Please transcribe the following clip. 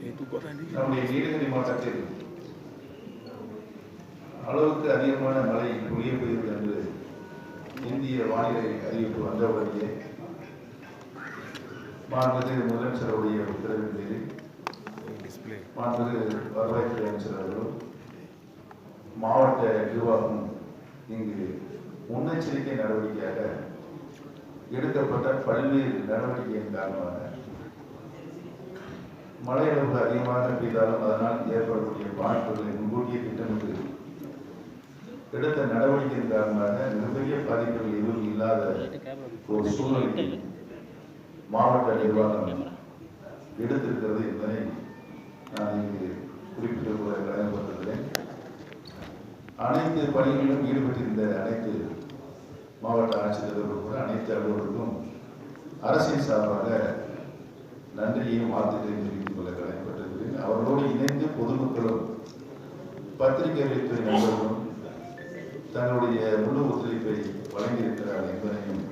நம்முடைய நீலகிரி மாவட்டத்தில் அளவுக்கு அதிகமான மழை பொழிய பெய்யுது என்று இந்திய வானிலை அறிவிப்பு வந்தவுடனேயே மாண்புமிகு முதலமைச்சருடைய உத்தரவின் பேரில் மாண்புமிகு வருவாய்த்துறை அமைச்சர் அவர்களும் மாவட்ட நிர்வாகம் இங்கு முன்னெச்சரிக்கை நடவடிக்கையாக எடுக்கப்பட்ட பல்வேறு நடவடிக்கையின் காரணமாக மழை அளவு அதிகமாக பெய்தாலும் அதனால் ஏற்படக்கூடிய பாதிப்புகளை முன்கூட்டியே திட்டமிட்டு எடுத்த நடவடிக்கையின் காரணமாக மிகப்பெரிய பாதிப்புகள் எதுவும் இல்லாத ஒரு சூழ்நிலை மாவட்ட நிர்வாகம் எடுத்திருக்கிறது என்பதை நான் இங்கு குறிப்பிட்டு கூட கடமைப்பட்டிருக்கிறேன். அனைத்து பணிகளிலும் ஈடுபட்டிருந்த அனைத்து மாவட்ட ஆட்சித்தலைவர்கள் கூட அனைத்து அலுவலர்களுக்கும் அரசின் சார்பாக நன்றியையும் வாழ்த்துக்களையும் தெரிவித்துக் கொள்ள கடமைப்பட்டிருக்கிறேன் அவர்களோடு இணைந்து பொதுமக்களும் பத்திரிகைகளில் துறை நண்பர்களும் தங்களுடைய முழு ஒத்துழைப்பை வழங்கியிருக்கிறார் என்பதையும்